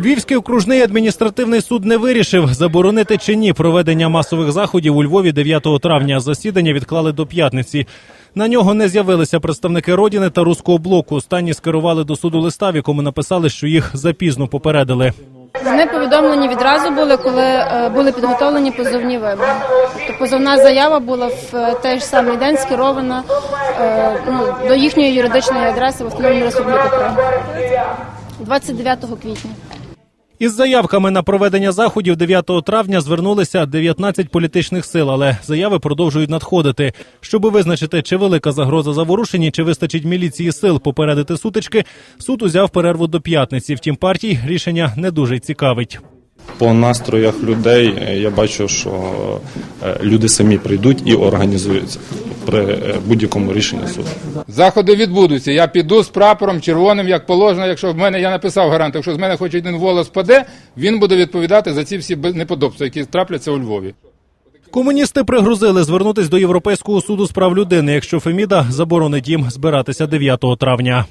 Львівський окружний адміністративний суд не вирішив, заборонити чи ні проведення масових заходів у Львові 9 травня. Засідання відклали до п'ятниці. На нього не з'явилися представники родини та руського блоку. Останні скерували до суду листа, в якому написали, що їх запізно попередили. Вони повідомлені відразу були, коли е, були підготовлені позовні вимоги. Тобто позовна заява була в е, той ж самий день скерована е, ну, до їхньої юридичної адреси в Автономну Республіку Крим. 29 квітня. Із заявками на проведення заходів 9 травня звернулися 19 політичних сил, але заяви продовжують надходити. Щоби визначити, чи велика загроза заворушені, чи вистачить міліції сил попередити сутички, суд узяв перерву до п'ятниці. Втім, партій рішення не дуже цікавить. По настроях людей е, я бачу, що е, люди самі прийдуть і організуються при е, будь-якому рішенні суду. Заходи відбудуться. Я піду з прапором червоним, як положено. Якщо в мене я написав гарант, якщо з мене хоч один волос паде, він буде відповідати за ці всі неподобства, які трапляться у Львові. Комуністи пригрозили звернутись до Європейського суду з прав людини, якщо Феміда заборонить їм збиратися 9 травня.